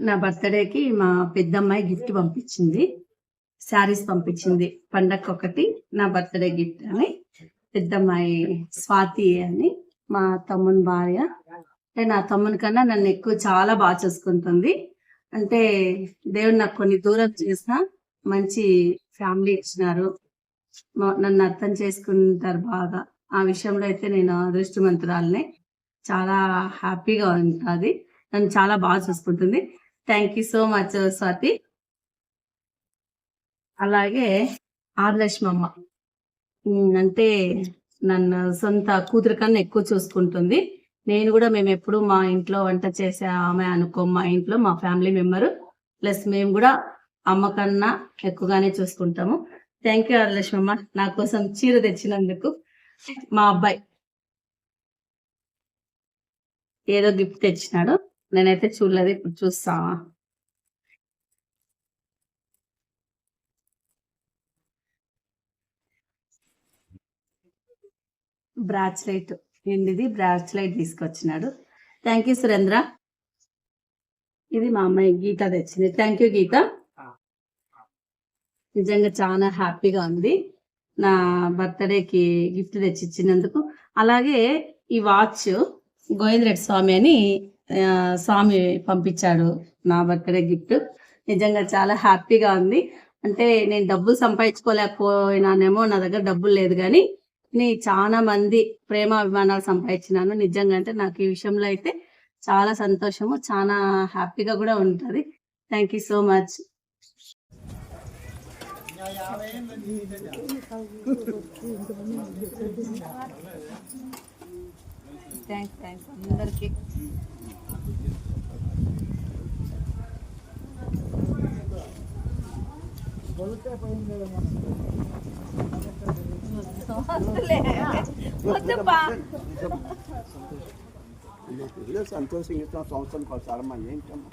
నా బర్త్డేకి మా పెద్దమ్మాయి గిఫ్ట్ పంపించింది. శారీస్ పంపించింది. పండగ ఒకటి నా బర్త్డే గిఫ్ట్ అని. పెద్దమ్మాయి స్వాతి అని. మా తమ్ముని భార్య. అంటే నా తమ్ముని కన్నా నన్ను ఎక్కువ చాలా బాగా చూసుకుంటుంది. అంటే దేవుడు నాకు కొన్ని దూరం చేసిన మంచి ఫ్యామిలీ ఇచ్చినారు. నన్ను అర్థం చేసుకుంటారు బాగా. ఆ విషయంలో అయితే నేను అదృష్టవంతురాలనే. చాలా హ్యాపీగా ఉంటుంది. నన్ను చాలా బాగా చూసుకుంటుంది. Thank you so much Swathi అలాగే ఆర్లక్ష్మమ్మ. అమ్మ అంటే నన్ను సొంత కూతురు కన్నా ఎక్కువ చూసుకుంటుంది. నేను కూడా మేము ఎప్పుడు మా ఇంట్లో వంట చేసే ఆమె అనుకో మా ఇంట్లో మా ఫ్యామిలీ మెంబర్. ప్లస్ మేము కూడా అమ్మ కన్నా ఎక్కువగానే చూసుకుంటాము. థ్యాంక్ యూ ఆర్లక్ష్మమ్మ. నా కోసం చీర తెచ్చినందుకు. మా అబ్బాయి ఏదో గిఫ్ట్ తెచ్చినాడు. నేనైతే చూడలేదు ఇప్పుడు చూస్తా బ్రాచ్లైట్ ఏంటిది? బ్రాచ్లైట్ తీసుకొచ్చినాడు. Thank you Surendra. ఇది మా అమ్మాయి గీత తెచ్చింది. థ్యాంక్ యూ గీత నిజంగా చాలా హ్యాపీగా ఉంది. నా బర్త్డేకి గిఫ్ట్ తెచ్చి ఇచ్చినందుకు అలాగే ఈ వాచ్ గోవిందరెడ్డి స్వామి అని స్వామి పంపించాడు నా బర్త్డే గిఫ్ట్. నిజంగా చాలా హ్యాపీగా ఉంది. అంటే నేను డబ్బులు సంపాదించుకోలేకపోయినానేమో నా దగ్గర డబ్బులు లేదు కానీ నేను చాలా మంది ప్రేమ అభిమానాలు సంపాదించినాను. నిజంగా అంటే నాకు ఈ విషయంలో అయితే చాలా సంతోషము చాలా హ్యాపీగా కూడా ఉంటుంది. Thank you so much thanks thanks అందరికీ వద్దుపా. సంతోషంగా సంవత్సరానికి ఒకసారి మనం ఏంటమ్మా